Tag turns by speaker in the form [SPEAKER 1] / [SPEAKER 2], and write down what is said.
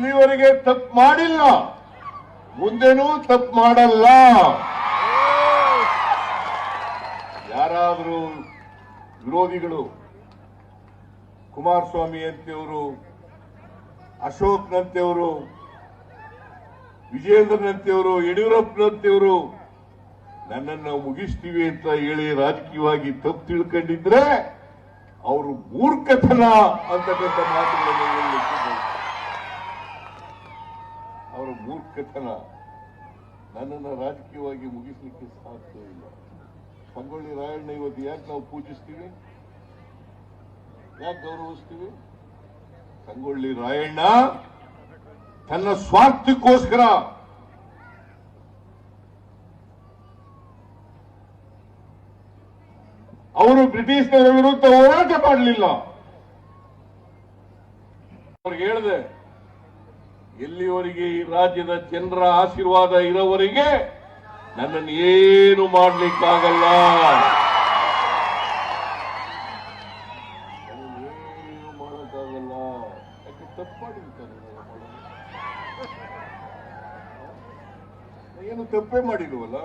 [SPEAKER 1] ಇಲ್ಲಿವರೆಗೆ ತಪ್ಪು ಮಾಡಿಲ್ಲ. ಮುಂದೆನೂ ತಪ್ಪು ಮಾಡಲ್ಲ. ಯಾರಾದರೂ ವಿರೋಧಿಗಳು ಕುಮಾರಸ್ವಾಮಿ ಅಂತೆಯವರು ಅಶೋಕ್ನಂತೆಯವರು ವಿಜೇಂದ್ರನಂತೆಯವರು ಯಡಿಯೂರಪ್ಪನಂತೆಯವರು ನನ್ನನ್ನು ಮುಗಿಸ್ತೀವಿ ಅಂತ ಹೇಳಿ ರಾಜಕೀಯವಾಗಿ ತಪ್ಪು ತಿಳ್ಕೊಂಡಿದ್ರೆ, ಅವರು ಮೂರ್ಖತನ ಅಂತಕ್ಕಂಥ ಮಾತುಗಳನ್ನು ಮೂರ್ಖತನ. ನನ್ನನ್ನು ರಾಜಕೀಯವಾಗಿ ಮುಗಿಸ್ಲಿಕ್ಕೆ ಸಾಧ್ಯ ಇಲ್ಲ. ಸಂಗೊಳ್ಳಿ ರಾಯಣ್ಣ ಇವತ್ತು ಯಾಕೆ ನಾವು ಪೂಜಿಸ್ತೀವಿ? ಯಾಕೆ ಗೌರವಿಸ್ತೀವಿ? ಸಂಗೊಳ್ಳಿ ರಾಯಣ್ಣ ತನ್ನ ಸ್ವಾರ್ಥಕ್ಕೋಸ್ಕರ. ಅವರು ಬ್ರಿಟಿಷ್ನವರ ವಿರುದ್ಧ ಹೋರಾಟ ಮಾಡಲಿಲ್ಲ. ಅವ್ರಿಗೆ ಹೇಳಿದೆ ಎಲ್ಲಿವರೆಗೆ ಈ ರಾಜ್ಯದ ಜನರ ಆಶೀರ್ವಾದ ಇರೋವರೆಗೆ ನನ್ನನ್ನು ಏನು ಮಾಡಲಿಕ್ಕಾಗಲ್ಲ? ಯಾಕೆ ತಪ್ಪು ಮಾಡಿರ್ತಾರೆ ಏನು ತಪ್ಪೇ ಮಾಡಿಲ್ವಲ್ಲ?